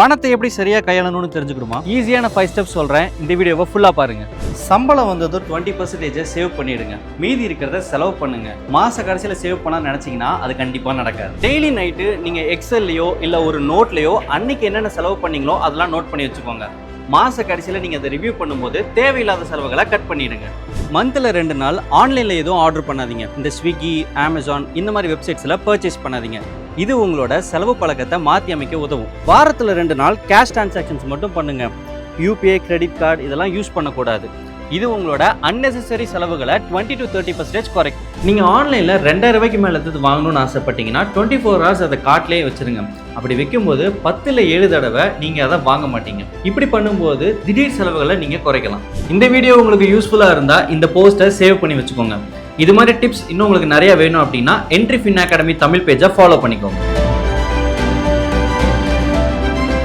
பணத்தை எப்படி சரியாக கையாளணும்னு தெரிஞ்சுக்கணுமா? ஈஸியான ஃபைவ் ஸ்டெப்ஸ் சொல்கிறேன் இந்த வீடியோவை ஃபுல்லாக பாருங்கள் சம்பளம் வந்ததும் டுவெண்ட்டி பர்சன்டேஜை சேவ் பண்ணிடுங்க. மீதி இருக்கிறத செலவு பண்ணுங்க. மாத கடைசியில் சேவ் பண்ண நினச்சிங்கன்னா அது கண்டிப்பாக நடக்காது. டெய்லி நைட்டு நீங்கள் எக்ஸல்லையோ இல்லை ஒரு நோட்லையோ அன்னைக்கு என்னென்ன செலவு பண்ணீங்களோ அதெல்லாம் நோட் பண்ணி வச்சுக்கோங்க. மாச கடைசியில் நீங்க அதை ரிவ்யூ பண்ணும்போது தேவையில்லாத செலவுகளை கட் பண்ணிடுங்க. மந்த்ல ரெண்டு நாள் ஆன்லைன்ல எதுவும் ஆர்டர் பண்ணாதீங்க. இந்த ஸ்விக்கி அமேசான் இந்த மாதிரி வெப்சைட்ஸ்ல பர்ச்சேஸ் பண்ணாதீங்க. இது உங்களோட செலவு பழக்கத்தை மாற்றி அமைக்க உதவும். வாரத்தில் ரெண்டு நாள் கேஷ் டிரான்சாக்ஷன்ஸ் மட்டும் பண்ணுங்க. யூபிஐ கிரெடிட் கார்டு இதெல்லாம் யூஸ் பண்ணக்கூடாது. இது உங்களோட அன்னெசரி செலவுகளை டுவெண்ட்டி டு தேர்ட்டி பர்சன்டேஜ் குறைக்கும். நீங்கள் ஆன்லைனில் ரெண்டாயிரம் ரூபாய்க்கு மேலே எடுத்து வாங்கணும்னு ஆசைப்பட்டீங்கன்னா டுவெண்ட்டி ஃபோர் ஹவர்ஸ் அதை காட்டிலே வச்சுருங்க. அப்படி வைக்கும்போது பத்தில் ஏழு தடவை நீங்கள் அதை வாங்க மாட்டீங்க. இப்படி பண்ணும்போது திடீர் செலவுகளை நீங்கள் குறைக்கலாம். இந்த வீடியோ உங்களுக்கு யூஸ்ஃபுல்லாக இருந்தால் இந்த போஸ்ட்டை சேவ் பண்ணி வச்சுக்கோங்க. இது மாதிரி டிப்ஸ் இன்னும் உங்களுக்கு நிறைய வேணும் அப்படின்னா என்ட்ரி ஃபின் அகாடமி தமிழ் பேஜை ஃபாலோ பண்ணிக்கோங்க.